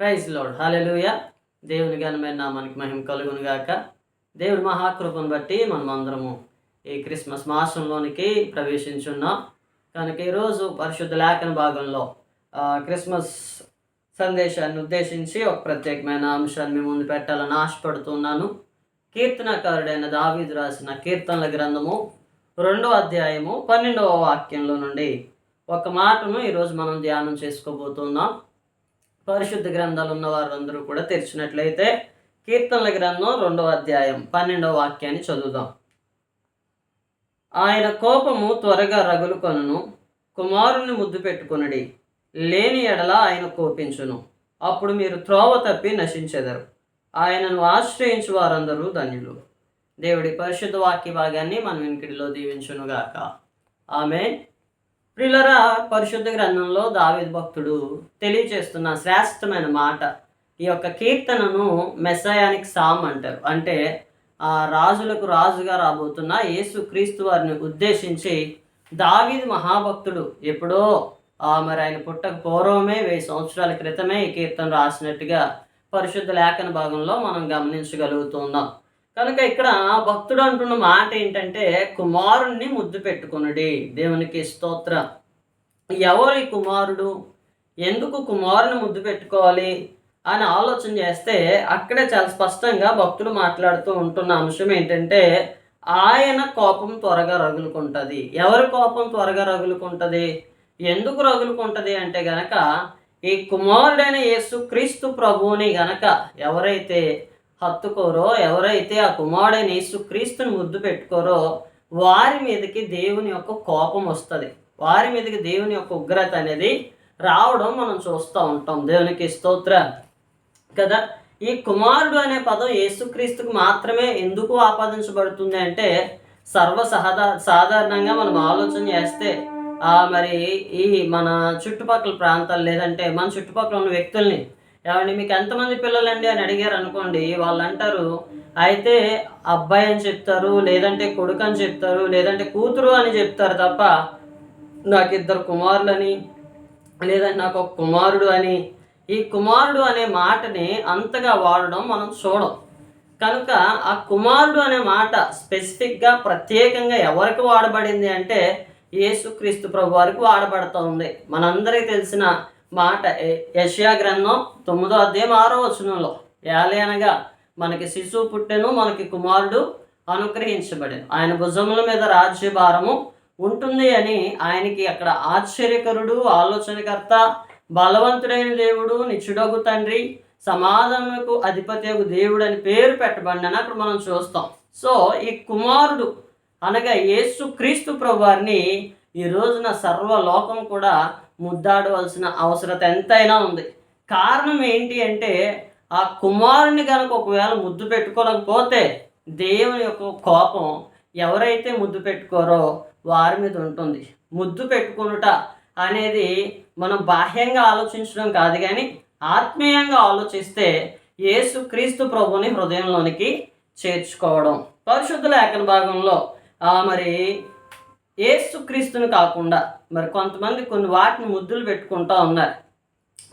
Praise load hallelujah దేవుని ఘనమైన నామానికి మహిమ కలుగును గాక. దేవుడి మహాకృపను బట్టి మనం అందరము ఈ క్రిస్మస్ మాసంలోనికి ప్రవేశించున్నాం. కనుక ఈరోజు పరిశుద్ధ లేఖన భాగంలో క్రిస్మస్ సందేశాన్ని ఉద్దేశించి ఒక ప్రత్యేకమైన అంశాన్ని మీ ముందు పెట్టాలని ఆశపడుతున్నాను కీర్తనకారుడైన దావీదు రాసిన కీర్తనల గ్రంథము రెండో అధ్యాయము పన్నెండవ వాక్యంలో నుండి ఒక మాటను ఈరోజు మనం ధ్యానం చేసుకోబోతున్నాం. పరిశుద్ధ గ్రంథాలు ఉన్న వారందరూ కూడా తెరిచినట్లయితే కీర్తనల గ్రంథం రెండవ అధ్యాయం పన్నెండవ వాక్యాన్ని చదువుదాం. ఆయన కోపము త్వరగా రగులుకొనును కుమారుని ముద్దు పెట్టుకునడి లేని ఎడల ఆయన కోపించును అప్పుడు మీరు త్రోవ తప్పి నశించెదరు. ఆయనను ఆశ్రయించు వారందరూ ధన్యులు. దేవుడి పరిశుద్ధ వాక్య భాగాన్ని మన వెనుకడిలో దీవించునుగాక. ఆమె ప్రిలరా పరిశుద్ధ గ్రంథంలో దావిద్ భక్తుడు తెలియచేస్తున్న శ్రేష్టమైన మాట. ఈ యొక్క కీర్తనను మెస్సయానిక్ సామ్ అంటారు. అంటే ఆ రాజులకు రాజుగా రాబోతున్న యేసు క్రీస్తు వారిని ఉద్దేశించి దావీద్ మహాభక్తుడు ఎప్పుడో ఆ మరి ఆయన పుట్టక పూర్వమే వెయ్యి సంవత్సరాల క్రితమే ఈ కీర్తన రాసినట్టుగా పరిశుద్ధ లేఖన భాగంలో మనం గమనించగలుగుతున్నాం కనుక ఇక్కడ భక్తుడు అంటున్న మాట ఏంటంటే కుమారుణ్ణి ముద్దు పెట్టుకునుడి. దేవునికి స్తోత్ర. ఎవరి కుమారుడు? ఎందుకు కుమారుని ముద్దు పెట్టుకోవాలి అని ఆలోచన చేస్తే అక్కడే చాలా స్పష్టంగా భక్తులు మాట్లాడుతూ ఉంటున్న అంశం ఏంటంటే ఆయన కోపం త్వరగా రగులుకుంటుంది. ఎవరి కోపం త్వరగా రగులుకుంటుంది? ఎందుకు రగులుకుంటుంది అంటే గనక ఈ కుమారుడైన యేసు క్రీస్తు ప్రభువుని గనక ఎవరైతే హత్తుకోరో? ఎవరైతే ఆ కుమారుడైన యేసుక్రీస్తుని ముద్దు పెట్టుకోరో వారి మీదకి దేవుని యొక్క కోపం వస్తుంది. వారి మీదకి దేవుని యొక్క ఉగ్రత అనేది రావడం మనం చూస్తూ ఉంటాం. దేవునికి స్తోత్ర. కదా? ఈ కుమారుడు అనే పదం యేసుక్రీస్తుకు మాత్రమే ఎందుకు ఆపాదించబడుతుంది అంటే సర్వ సహదా సాధారణంగా మనం ఆలోచన చేస్తే మరి ఈ మన చుట్టుపక్కల ప్రాంతాలు లేదంటే మన చుట్టుపక్కల ఉన్న వ్యక్తుల్ని ఏమండి మీకు ఎంతమంది పిల్లలండి అని అడిగారు అనుకోండి వాళ్ళు అంటారు అయితే అబ్బాయి అని చెప్తారు లేదంటే కొడుకు అని చెప్తారు లేదంటే కూతురు అని చెప్తారు తప్ప నాకు ఇద్దరు కుమారులని లేదంటే నాకు ఒక కుమారుడు అని. ఈ కుమారుడు అనే మాటని అంతగా వాడడం మనం చూడం. కనుక ఆ కుమారుడు అనే మాట స్పెసిఫిక్గా ప్రత్యేకంగా ఎవరికి వాడబడింది అంటే యేసుక్రీస్తు ప్రభు వారికి వాడబడుతూ ఉంది. మనందరికీ తెలిసిన మాట. ఎ- గ్రంథం తొమ్మిదో అధ్యాయం ఆరో వచనంలో ఏలే అనగా మనకి శిశువు పుట్టెను మనకి కుమారుడు అనుగ్రహించబడెను. ఆయన భుజముల మీద రాజ్యభారము ఉంటుంది అని ఆయనకి అక్కడ ఆశ్చర్యకరుడు ఆలోచనకర్త బలవంతుడైన దేవుడు నిచ్చుడగు తండ్రి సమాధానకు అధిపతి దేవుడు అని పేరు పెట్టబడిన అక్కడ మనం చూస్తాం. సో ఈ కుమారుడు అనగా యేసు క్రీస్తు ప్రభు వారిని ఈ రోజున సర్వలోకం కూడా ముద్దాడవలసిన అవసరత ఎంతైనా ఉంది. కారణం ఏంటి అంటే ఆ కుమారుని కనుక ఒకవేళ ముద్దు పెట్టుకోలేకపోతే దేవుని యొక్క కోపం ఎవరైతే ముద్దు పెట్టుకోరో వారి మీద ఉంటుంది. ముద్దు పెట్టుకునుట అనేది మనం బాహ్యంగా ఆలోచించడం కాదు కానీ ఆత్మీయంగా ఆలోచిస్తే యేసు క్రీస్తు ప్రభుని హృదయంలోనికి చేర్చుకోవడం. పరిశుద్ధ లేఖన భాగంలో ఆ మరి ఏసుక్రీస్తుని కాకుండా మరి కొంతమంది కొన్ని వాటిని ముద్దులు పెట్టుకుంటా ఉన్నారు.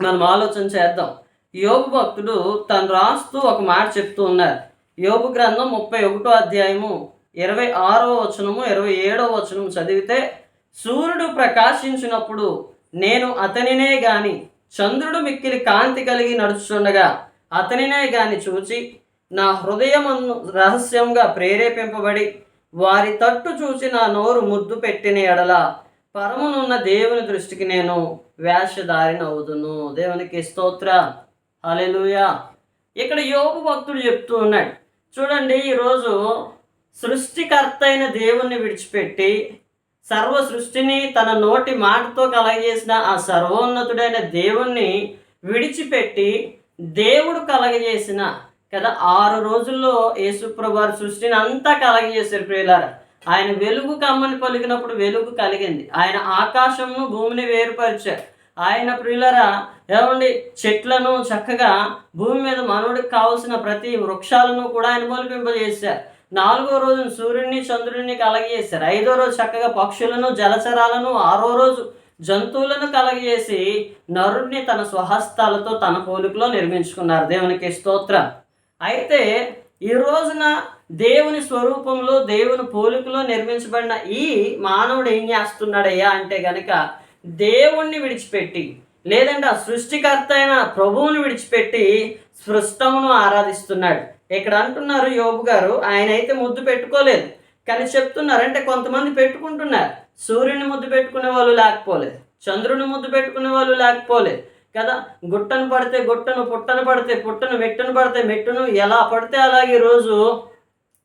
మనం ఆలోచన చేద్దాం. యోగు భక్తుడు తను రాస్తూ ఒక మాట చెప్తూ ఉన్నారు. యోగు గ్రంథం ముప్పై ఒకటో అధ్యాయము ఇరవై ఆరో వచనము ఇరవై ఏడో వచనము చదివితే సూర్యుడు ప్రకాశించినప్పుడు నేను అతనినే గాని చంద్రుడు మిక్కిలి కాంతి కలిగి నడుచుండగా అతనినే గాని చూచి నా హృదయమన్ను రహస్యంగా ప్రేరేపింపబడి వారి తట్టు చూసి నా నోరు ముద్దు పెట్టిన ఎడల పరమునున్న దేవుని దృష్టికి నేను వేషధారిన అవుదును. దేవునికి స్తోత్ర. హల్లెలూయా. ఇక్కడ యోగు భక్తుడు చెప్తూ ఉన్నాడు. చూడండి ఈరోజు సృష్టికర్త అయిన దేవుణ్ణి విడిచిపెట్టి సర్వ సృష్టిని తన నోటి మాటతో కలగజేసిన ఆ సర్వోన్నతుడైన దేవుణ్ణి విడిచిపెట్టి దేవుడు కలగజేసిన కదా? ఆరు రోజుల్లో యేసుప్రభువారి సృష్టిని అంతా కలగజేశారు ప్రియులారా. ఆయన వెలుగు కమ్మని పలికినప్పుడు వెలుగు కలిగింది. ఆయన ఆకాశమును భూమిని వేరుపరిచారు. ఆయన ప్రియులరా ఏమండి? చెట్లను చక్కగా భూమి మీద మనవుడికి కావలసిన ప్రతి వృక్షాలను కూడా ఆయన మొలిపింపజేశారు. నాలుగో రోజున సూర్యుడిని చంద్రుడిని కలగజేశారు. ఐదో రోజు చక్కగా పక్షులను జలచరాలను ఆరో రోజు జంతువులను కలగజేసి నరుణ్ణి తన స్వహస్తాలతో తన పోలికలో నిర్మించుకున్నారు. దేవునికి స్తోత్రం. అయితే ఈ రోజున దేవుని స్వరూపంలో దేవుని పోలికలో నిర్మించబడిన ఈ మానవుడు ఏం చేస్తున్నాడయ్యా అంటే గనక దేవుణ్ణి విడిచిపెట్టి లేదంటే ఆ సృష్టికర్త అయిన ప్రభువుని విడిచిపెట్టి సృష్టమును ఆరాధిస్తున్నాడు. ఇక్కడ అంటున్నారు యోబు గారు ఆయన అయితే ముద్దు పెట్టుకోలేదు. కానీ చెప్తున్నారు అంటే కొంతమంది పెట్టుకుంటున్నారు. సూర్యుని ముద్దు పెట్టుకునే వాళ్ళు లేకపోలేదు చంద్రుని ముద్దు పెట్టుకునే వాళ్ళు లేకపోలేదు. కదా? గుట్టను పడితే గుట్టను పుట్టను పడితే పుట్టను మెట్టును పడితే మెట్టును ఎలా పడితే అలాగే రోజు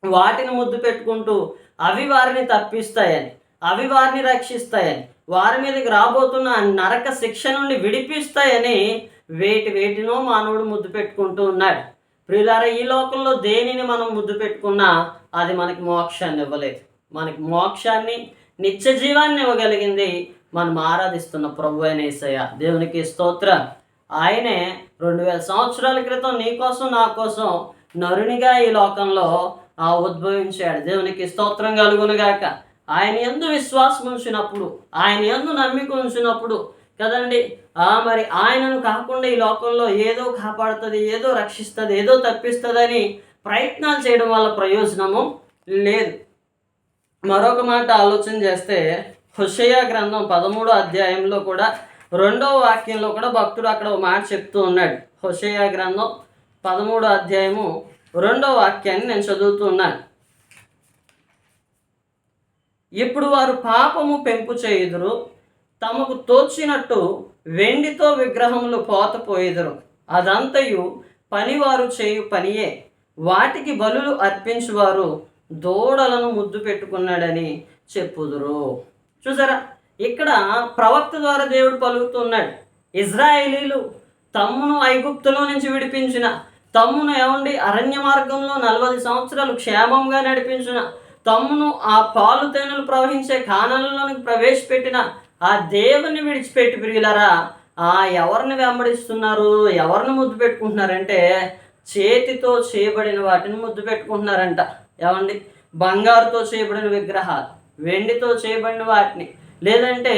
వాటిని ముద్దు పెట్టుకుంటూ అవి వారిని తప్పిస్తాయని అవి వారిని రక్షిస్తాయని వారి మీదకి రాబోతున్న నరక శిక్ష నుండి విడిపిస్తాయని వేటి వేటినో మానవుడు ముద్దు పెట్టుకుంటూ ఉన్నాడు. ప్రియులారా ఈ లోకంలో దేనిని మనం ముద్దు పెట్టుకున్నా అది మనకి మోక్షాన్ని ఇవ్వలేదు. మనకి మోక్షాన్ని నిత్య జీవాన్ని ఇవ్వగలిగింది మనం ఆరాధిస్తున్న ప్రభు అయిన ఏసయ్య. దేవునికి స్తోత్ర. ఆయనే రెండు వేల సంవత్సరాల క్రితం నీ కోసం నా కోసం నరునిగా ఈ లోకంలో ఉద్భవించాడు. దేవునికి స్తోత్రం కలుగునుగాక ఆయన ఎందు విశ్వాసం ఉంచినప్పుడు ఆయన ఎందు నమ్మిక ఉంచినప్పుడు కదండి ఆ మరి ఆయనను కాకుండా ఈ లోకంలో ఏదో కాపాడుతుంది ఏదో రక్షిస్తుంది ఏదో తప్పిస్తుందని ప్రయత్నాలు చేయడం వల్ల ప్రయోజనము లేదు. మరొక మాట ఆలోచన చేస్తే హుషయ గ్రంథం పదమూడో అధ్యాయంలో కూడా రెండవ వాక్యంలో కూడా భక్తుడు అక్కడ ఒక మాట చెప్తూ ఉన్నాడు. హుషయ గ్రంథం పదమూడో అధ్యాయము రెండో వాక్యాన్ని నేను చదువుతున్నాను ఇప్పుడు వారు పాపము పెంపు చేయుదురు తమకు తోచినట్టు వెండితో విగ్రహములు పోతపోయేదురు అదంతయు పనివారు చేయు పనియే. వాటికి బలులు అర్పించువారు దూడలను ముద్దు పెట్టుకున్నాడని చెప్పుదురు. చూసారా? ఇక్కడ ప్రవక్త ద్వారా దేవుడు పలుకుతున్నాడు. ఇజ్రాయేలీలు తమ్మును ఐగుప్తులో నుంచి విడిపించిన తమ్మును ఏమండి? అరణ్య మార్గంలో నలభై సంవత్సరాలు క్షేమంగా నడిపించిన తమ్మును ఆ పాలు తేనెలు ప్రవహించే కానలలోనికి ప్రవేశపెట్టిన ఆ దేవుని విడిచిపెట్టి పిరిగిలారా ఆ ఎవరిని వెంబడిస్తున్నారు? ఎవరిని ముద్దు పెట్టుకుంటున్నారంటే చేతితో చేయబడిన వాటిని ముద్దు పెట్టుకుంటున్నారంట. ఏమండి? బంగారుతో చేయబడిన విగ్రహాలు. వెండితో చేయబడిన వాటిని. లేదంటే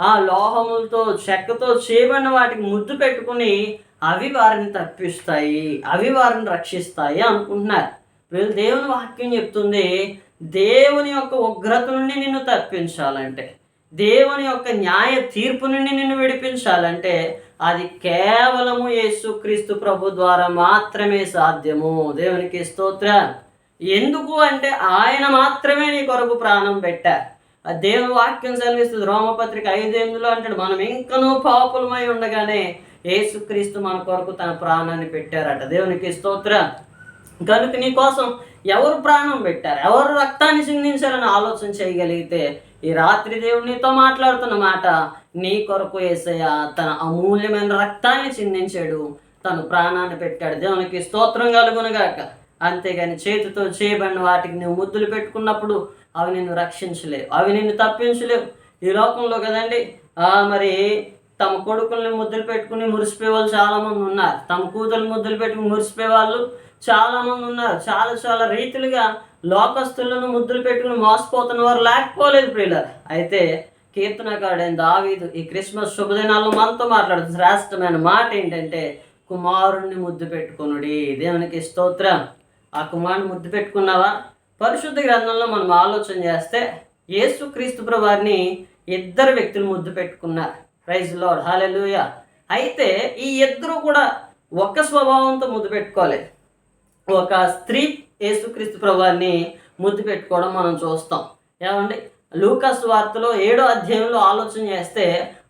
ఆ లోహములతో చెక్కతో చేయబడిన వాటికి ముద్దు పెట్టుకుని అవి వారిని తప్పిస్తాయి అవి వారిని రక్షిస్తాయి అనుకుంటున్నారు. వీళ్ళు దేవుని వాక్యం చెప్తుంది దేవుని యొక్క ఉగ్రత నుండి నిన్ను తప్పించాలంటే దేవుని యొక్క న్యాయ తీర్పు నుండి నిన్ను విడిపించాలంటే అది కేవలము యేసుక్రీస్తు ప్రభు ద్వారా మాత్రమే సాధ్యము. దేవునికి స్తోత్రం. ఎందుకు అంటే ఆయన మాత్రమే నీ కొరకు ప్రాణం పెట్టారు. ఆ దేవుని వాక్యం సెలవిస్తుంది. రోమపత్రిక ఐదు ఎనిమిదిలో అంటాడు మనం ఇంకనూ పాపులమై ఉండగానే యేసుక్రీస్తు మన కొరకు తన ప్రాణాన్ని పెట్టారట. దేవునికి స్తోత్రం. కనుక నీ కోసం ఎవరు ప్రాణం పెట్టారు? ఎవరు రక్తాన్ని చిందించారని ఆలోచన చేయగలిగితే ఈ రాత్రి దేవుడు నీతో మాట్లాడుతున్న మాట నీ కొరకు ఏసయ్య తన అమూల్యమైన రక్తాన్ని చిందించాడు తను ప్రాణాన్ని పెట్టాడు. దేవునికి స్తోత్రం కలుగునుగాక. అంతేగాని చేతితో చేయబడిన వాటికి నువ్వు ముద్దులు పెట్టుకున్నప్పుడు అవి నిన్ను రక్షించలేవు అవి నిన్ను తప్పించలేవు. ఈ లోకంలో కదండి మరి తమ కొడుకుల్ని ముద్దులు పెట్టుకుని మురిసిపోయే వాళ్ళు చాలామంది ఉన్నారు. తమ కూతురు ముద్దులు పెట్టుకుని మురిసిపోయే వాళ్ళు చాలామంది ఉన్నారు. చాలా చాలా రీతిలుగా లోకస్తులను ముద్దులు పెట్టుకుని మోసపోతున్న వారు లేకపోలేదు ప్రియులర్. అయితే కీర్తనకాడైన దావీదు ఈ క్రిస్మస్ శుభదినాల్లో మనతో మాట్లాడుతుంది శ్రేష్టమైన మాట ఏంటంటే కుమారుణ్ణి ముద్దు పెట్టుకునుడి. దేవునికి స్తోత్రం. ఆ కుమారుని ముద్దు పెట్టుకున్నావా? పరిశుద్ధ గ్రంథంలో మనం ఆలోచన చేస్తే యేసుక్రీస్తు ప్రభువారిని ఇద్దరు వ్యక్తులు ముద్దు పెట్టుకున్నారు. ప్రైజ్ లార్డ్ హాలెలుయ అయితే ఈ ఇద్దరు కూడా ఒక్క స్వభావంతో ముద్దు పెట్టుకోలేదు ఒక స్త్రీ యేసుక్రీస్తు ప్రభువారిని ముద్దు పెట్టుకోవడం మనం చూస్తాం. ఏమండి? లూకాస్ వార్తలో ఏడో అధ్యాయంలో ఆలోచన చేస్తే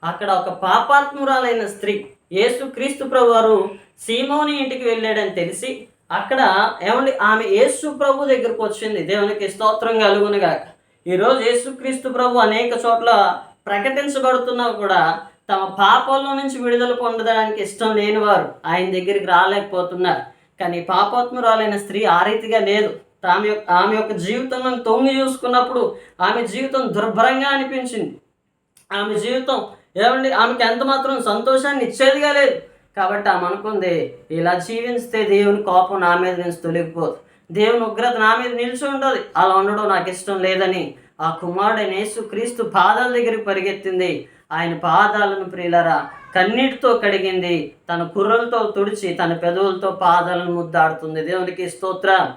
అక్కడ ఒక పాపాత్మురాలైన స్త్రీ యేసుక్రీస్తు ప్రభువారు సీమోని ఇంటికి వెళ్ళాడని తెలిసి అక్కడ ఏమండి? ఆమె యేసు ప్రభు దగ్గరకు వచ్చింది. దేవునికి స్తోత్రం కలుగునుగాక ఈరోజు యేసుక్రీస్తు ప్రభు అనేక చోట్ల ప్రకటించబడుతున్నా కూడా తమ పాపాల్లో నుంచి విడుదల పొందడానికి ఇష్టం లేనివారు ఆయన దగ్గరికి రాలేకపోతున్నారు. కానీ పాపాత్మురాలైన స్త్రీ ఆ రీతిగా లేదు. తామె యొక్క ఆమె యొక్క జీవితంలో తొంగి చూసుకున్నప్పుడు ఆమె జీవితం దుర్భరంగా అనిపించింది. ఆమె జీవితం ఏమండి? ఆమెకి ఎంత మాత్రం సంతోషాన్ని ఇచ్చేదిగా లేదు. కాబట్టి ఆమె అనుకుంది ఇలా జీవిస్తే దేవుని కోపం నా మీద నుంచి తొలగిపోదు. దేవుని ఉగ్రత నా మీద నిలిచి ఉండదు. అలా ఉండడం నాకు ఇష్టం లేదని ఆ కుమారుడైన యేసు క్రీస్తు పాదాల దగ్గరికి పరిగెత్తింది. ఆయన పాదాలను ప్రియులరా కన్నీటితో కడిగింది. తన కుర్రలతో తుడిచి తన పెదవులతో పాదాలను ముద్దాడుతుంది. దేవునికి స్తోత్ర.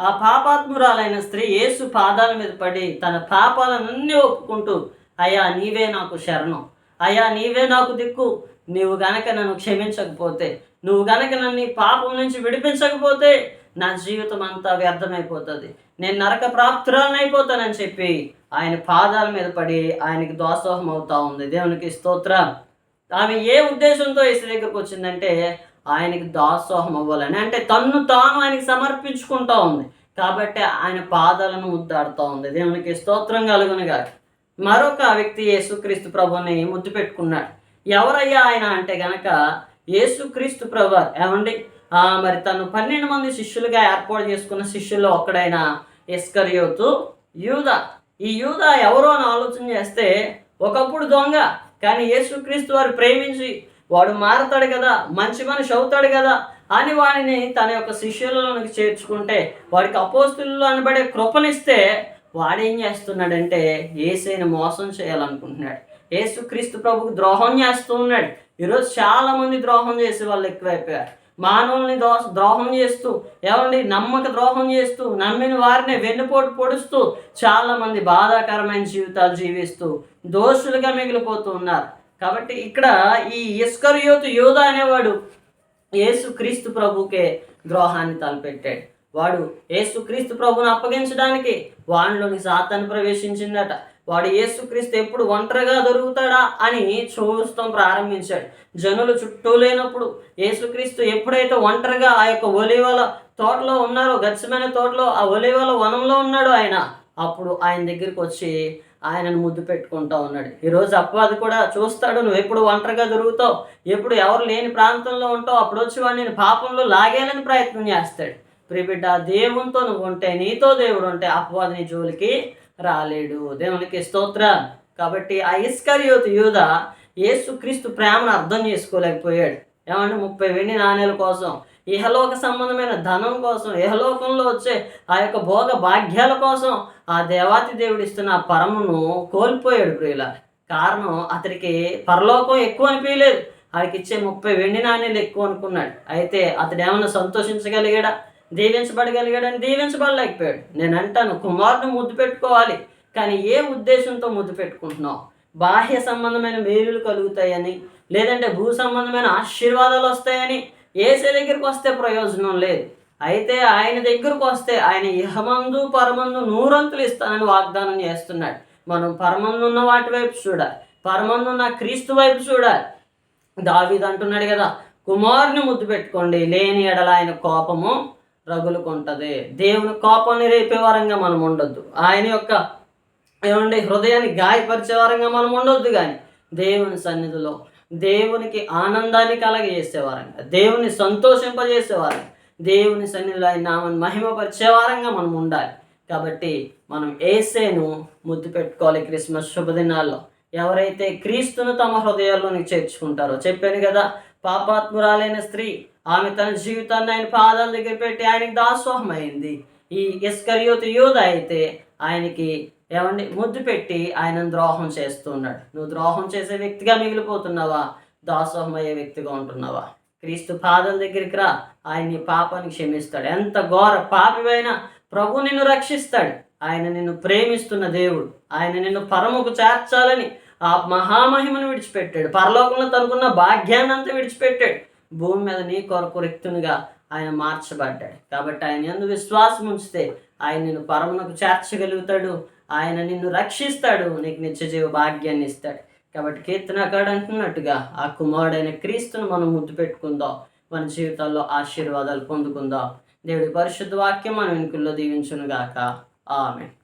ఆ పాపాత్మురాలైన స్త్రీ యేసు పాదాల మీద పడి తన పాపాలనన్నీ ఒప్పుకుంటూ అయ్యా నీవే నాకు శరణం. అయ్యా నీవే నాకు దిక్కు. నీవు గనక నన్ను క్షమించకపోతే నువ్వు గనక నన్ను పాపం నుంచి విడిపించకపోతే నా జీవితం అంతా వ్యర్థమైపోతుంది. నేను నరక ప్రాప్తురాలను అయిపోతానని చెప్పి ఆయన పాదాల మీద పడి ఆయనకి దోసోహం అవుతా ఉంది. దేవునికి స్తోత్ర. ఆమె ఏ ఉద్దేశంతో ఇసు దగ్గరకు వచ్చిందంటే ఆయనకి దాసోహం అవ్వాలని. అంటే తన్ను తాను ఆయనకి సమర్పించుకుంటా ఉంది. కాబట్టి ఆయన పాదాలను ముద్దాడుతూ ఉంది. దేవునికి స్తోత్రం కలుగునుగా మరొక వ్యక్తి యేసుక్రీస్తు ప్రభుని ముద్దు పెట్టుకున్నాడు. ఎవరయ్యా ఆయన అంటే గనక యేసుక్రీస్తు ప్రభు. ఏమండి? మరి తను పన్నెండు మంది శిష్యులుగా ఏర్పాటు చేసుకున్న శిష్యుల్లో ఒక్కడైన ఇస్కరియోతు యూద. ఈ యూద ఎవరో అని ఆలోచన చేస్తే ఒకప్పుడు దొంగ. కానీ యేసుక్రీస్తు వారు ప్రేమించి వాడు మారతాడు కదా మంచి మనిషి అవుతాడు కదా అని వాడిని తన యొక్క శిష్యులలోనికి చేర్చుకుంటే వాడికి అపోస్తులు అనబడే కృపనిస్తే వాడేం చేస్తున్నాడంటే ఏసైని మోసం చేయాలనుకుంటున్నాడు. యేసుక్రీస్తు ప్రభుకు ద్రోహం చేస్తూ ఉన్నాడు. ఈరోజు చాలామంది ద్రోహం చేసే వాళ్ళు ఎక్కువైపోయారు. మానవుల్ని దోష ద్రోహం చేస్తూ ఏమండి నమ్మక ద్రోహం చేస్తూ నమ్మిన వారిని వెన్నుపోటు పొడుస్తూ చాలామంది బాధాకరమైన జీవితాలు జీవిస్తూ దోషులుగా మిగిలిపోతూ ఉన్నారు. కాబట్టి ఇక్కడ ఈ ఇస్కర్యోతు యోధ అనేవాడు యేసుక్రీస్తు ప్రభుకే ద్రోహాన్ని తలపెట్టాడు. వాడు యేసుక్రీస్తు ప్రభుని అప్పగించడానికి వానిలోని సాతాన్ని ప్రవేశించిందట. వాడు యేసుక్రీస్తు ఎప్పుడు ఒంటరిగా దొరుకుతాడా అని చూస్తాం ప్రారంభించాడు. జనులు చుట్టూ లేనప్పుడు యేసుక్రీస్తు ఎప్పుడైతే ఒంటరిగా ఆ యొక్క ఒలివల తోటలో ఉన్నారో గచ్చమైన తోటలో ఆ ఒలివల వనంలో ఉన్నాడు ఆయన అప్పుడు ఆయన దగ్గరికి వచ్చి ఆయనను ముద్దు పెట్టుకుంటా ఉన్నాడు. ఈరోజు అపవాది కూడా చూస్తాడు నువ్వు ఎప్పుడు ఒంటరిగా దొరుకుతావు? ఎప్పుడు ఎవరు లేని ప్రాంతంలో ఉంటావు? అప్పుడు వచ్చి వాడు నేను పాపంలో లాగేయాలని ప్రయత్నం చేస్తాడు. ప్రిబిడ్డ దేవునితో నువ్వు ఉంటే నీతో దేవుడు ఉంటే అపవాది నీ జోలికి రాలేడు. దేవునికి స్తోత్ర. కాబట్టి ఆ ఇస్కరియోతు యూద యేసుక్రీస్తు ప్రేమను అర్థం చేసుకోలేకపోయాడు. ఏమంటే ముప్పై వెండి నాణేల కోసం ఇహలోక సంబంధమైన ధనం కోసం ఇహలోకంలో వచ్చే ఆ యొక్క భోగ భాగ్యాల కోసం ఆ దేవాతి దేవుడు ఇస్తున్న ఆ పరమును కోల్పోయాడు ప్రియుల. కారణం అతడికి పరలోకం ఎక్కువ అనిపించలేదు. ఆడికి ఇచ్చే ముప్పై వెండి నాణ్యాలు ఎక్కువ అనుకున్నాడు. అయితే అతడు ఏమైనా సంతోషించగలిగాడా? దీవించబడగలిగాడని దీవించబడలేకపోయాడు. నేను అంటాను కుమారుని ముద్దు పెట్టుకోవాలి కానీ ఏ ఉద్దేశంతో ముద్దు పెట్టుకుంటున్నావు? బాహ్య సంబంధమైన మేలులు కలుగుతాయని లేదంటే భూ సంబంధమైన ఆశీర్వాదాలు వస్తాయని ఏసే దగ్గరికి వస్తే ప్రయోజనం లేదు. అయితే ఆయన దగ్గరకు వస్తే ఆయన ఇహమందు పరమందు నూరంతులు ఇస్తానని వాగ్దానం చేస్తున్నాడు. మనం పరమందు ఉన్న వాటి వైపు చూడాలి. పరమందు ఉన్న క్రీస్తు వైపు చూడాలి. దావిది అంటున్నాడు కదా కుమారుని ముద్దు పెట్టుకోండి లేని ఎడల ఆయన కోపము రగులుకుంటుంది. దేవుని కోపాన్ని రేపే వారంగా మనం ఉండొద్దు. ఆయన యొక్క ఏమండి హృదయాన్ని గాయపరిచే వారంగా మనం ఉండొద్దు కానీ దేవుని సన్నిధిలో దేవునికి ఆనందాన్ని కలగజేసేవారంగా దేవుని సంతోషింపజేసేవారంగా దేవుని సన్నిధిలో ఆయన నామని మహిమపరిచే వారంగా మనం ఉండాలి. కాబట్టి మనం ఏసేను ముద్దు పెట్టుకోవాలి క్రిస్మస్ శుభదినాల్లో. ఎవరైతే క్రీస్తును తమ హృదయాల్లోనికి చేర్చుకుంటారో చెప్పాను కదా పాపాత్మురాలైన స్త్రీ ఆమె తన జీవితాన్ని ఆయన పాదాల దగ్గర పెట్టి ఆయనకి దాసోహమైంది. ఈ ఇస్కరియోతు యోధ అయితే ఆయనకి ఏమండి ముద్దు పెట్టి ఆయనను ద్రోహం చేస్తున్నాడు. నువ్వు ద్రోహం చేసే వ్యక్తిగా మిగిలిపోతున్నావా? దాసోహం అయ్యే వ్యక్తిగా ఉంటున్నావా? క్రీస్తు పాదల దగ్గరికి రా. ఆయన నీ పాపాన్ని క్షమిస్తాడు. ఎంత ఘోర పాపివైన ప్రభు నిన్ను రక్షిస్తాడు. ఆయన నిన్ను ప్రేమిస్తున్న దేవుడు. ఆయన నిన్ను పరముకు చేర్చాలని ఆ మహామహిమను విడిచిపెట్టాడు. పరలోకంలో తనకున్న భాగ్యాన్ని అంతా విడిచిపెట్టాడు. భూమి మీద నీ కొరకు రిక్తునిగా ఆయన మార్చబడ్డాడు. కాబట్టి ఆయన ఎందు విశ్వాసం ఉంచితే ఆయన నిన్ను పరమునకు చేర్చగలుగుతాడు. ఆయన నిన్ను రక్షిస్తాడు. నీకు నిత్యజీవ భాగ్యాన్ని ఇస్తాడు. కాబట్టి కీర్తనకాడు అంటున్నట్టుగా ఆ కుమారుడైన క్రీస్తును మనం ముద్దు పెట్టుకుందాం. మన జీవితాల్లో ఆశీర్వాదాలు పొందుకుందాం. దేవుడి పరిశుద్ధ వాక్యం మన వెనుకల్లో దీవించునుగాక. ఆమె